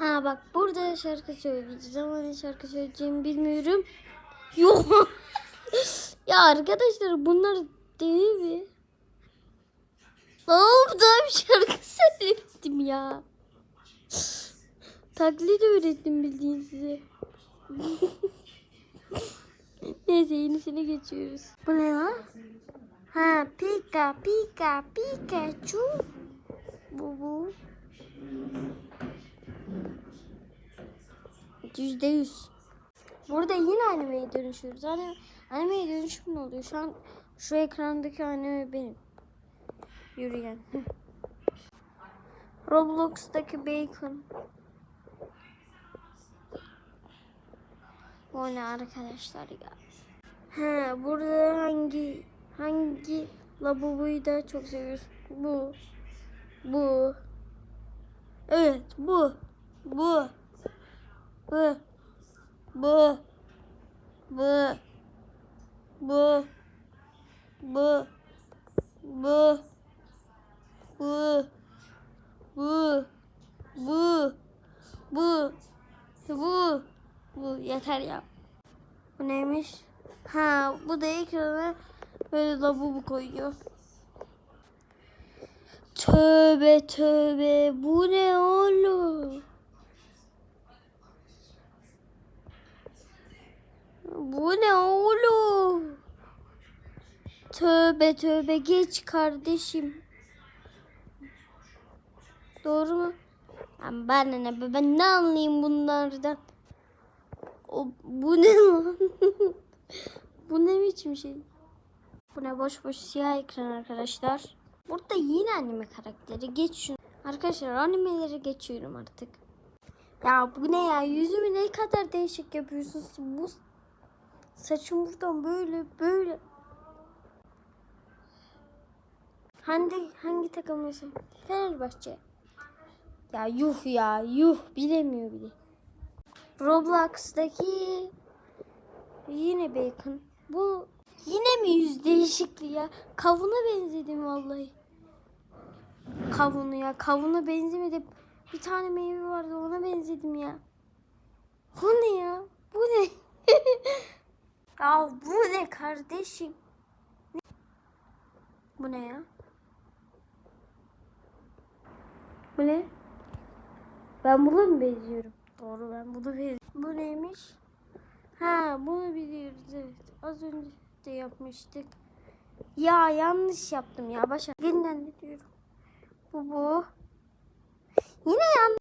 Ha bak burada şarkı söyleyeceğiz ama ne şarkı söyleyeceğimi bilmiyorum. Yok. ya arkadaşlar bunlar değil mi? Oğlum daha bir şarkı söyledim ya. Taklit öğrettim bildiğin size. Neyse yenisine geçiyoruz. Bu ne lan? Ha pika pika pikachu. Bu bu. Yüzde yüz. Burada yine animeye dönüşüyoruz. Hani animeye dönüşüm ne oluyor? Şu an şu ekrandaki anime benim. Yürüyen. Roblox'taki Bacon. O ne arkadaşlar ya? He, burada hangi hangi lavaboyu da çok seviyoruz? Bu. Bu. Evet, bu. Bu. Bu. Bu. Bu. Bu. Bu. Bu. Bu. Bu. Bu. Bu. Bu. Bu yeter ya. Bu neymiş? Ha bu da ekrana böyle lavabo koyuyor. Tövbe tövbe bu ne oğlum? Bu ne oğlum? Tövbe tövbe geç kardeşim. Doğru mu? Lan bana ne be, ben ne anlayayım bunlardan? O, bu ne lan? bu ne biçim şey? Bu ne boş boş siyah ekran arkadaşlar. Burada yine anime karakteri. Geç şunu. Arkadaşlar animeleri geçiyorum artık. Ya bu ne ya? Yüzümü ne kadar değişik yapıyorsunuz. Bu saçım buradan böyle böyle. Hangi hangi takımlısın? Fenerbahçe. Ya yuh ya yuh bilemiyor bile. Roblox'taki yine bacon. Bu yine mi yüz değişikliği ya? Kavuna benzedim vallahi. Kavunu ya kavuna benzemedi. Bir tane meyve vardı ona benzedim ya. Bu ne ya? Bu ne? ya bu ne kardeşim? Bu ne ya? Bu ne? Ben buna mı benziyorum? Doğru ben bunu benziyorum. Bu neymiş? Ha bunu biliyoruz evet. Az önce de yapmıştık. Ya yanlış yaptım ya başa. Yeniden diyorum? Bu bu. Yine yan.